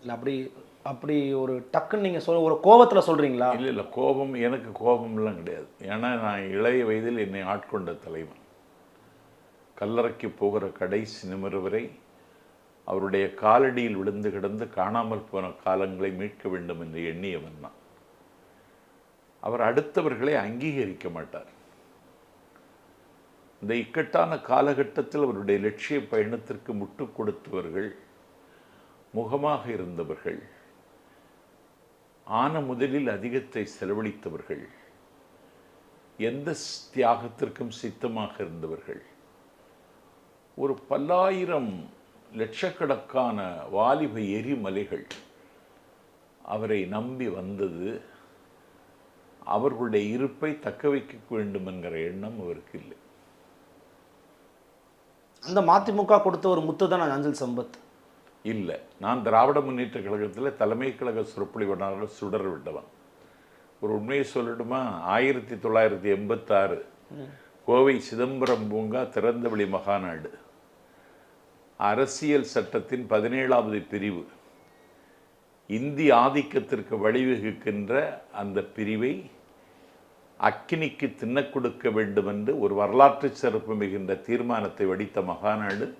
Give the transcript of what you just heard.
இல்லை அப்படி அப்படி ஒரு டக்குன்னு நீங்கள் சொல் ஒரு கோபத்தில் சொல்கிறீங்களா இல்லை இல்லை கோபம் எனக்கு கோபம்லாம் கிடையாது. ஏன்னா நான் இளைய வயதில் என்னை ஆட்கொண்ட தலைவன். கல்லறைக்கு போகிற கடைசி நிமிர் வரை அவருடைய காலடியில் விழுந்து கிடந்து காணாமல் போன காலங்களை மீட்க வேண்டும் என்று எண்ணியவன் நான். அவர் அடுத்தவர்களை அங்கீகரிக்க மாட்டார். இந்த இக்கட்டான காலகட்டத்தில் அவருடைய லட்சிய பயணத்திற்கு முட்டுக் கொடுத்தவர்கள் முகமாக இருந்தவர்கள் ஆன முதலில் அதிகத்தை செலவழித்தவர்கள் எந்த தியாகத்திற்கும் சித்தமாக இருந்தவர்கள். ஒரு பல்லாயிரம் லட்சக்கணக்கான வாலிப எரிமலைகள் அவரை நம்பி வந்தது அவர்களுடைய இருப்பை தக்க வைக்க வேண்டும் என்கிற எண்ணம் அவருக்கு இல்லை. அந்த மதிமுக கொடுத்த ஒரு முத்து தான் அஞ்சல் சம்பத். இல்லை. நான் திராவிட முன்னேற்ற கழகத்தில் தலைமை கழக சொற்பொழிவனாளர் சுடர் விட்டவன். ஒரு உண்மையை சொல்லட்டுமா? ஆயிரத்தி தொள்ளாயிரத்தி எண்பத்தாறு. கோவை சிதம்பரம் பூங்கா திறந்தவெளி மகாநாடு. அரசியல் சட்டத்தின் பதினேழாவது பிரிவு. இந்தி ஆதிக்கத்திற்கு வழிவகுக்கின்ற அந்த பிரிவை அக்கினிக்கு தின்ன கொடுக்க வேண்டும் என்று ஒரு வரலாற்று சிறப்பு மிகுந்த தீர்மானத்தை வடித்த மகாநாடு.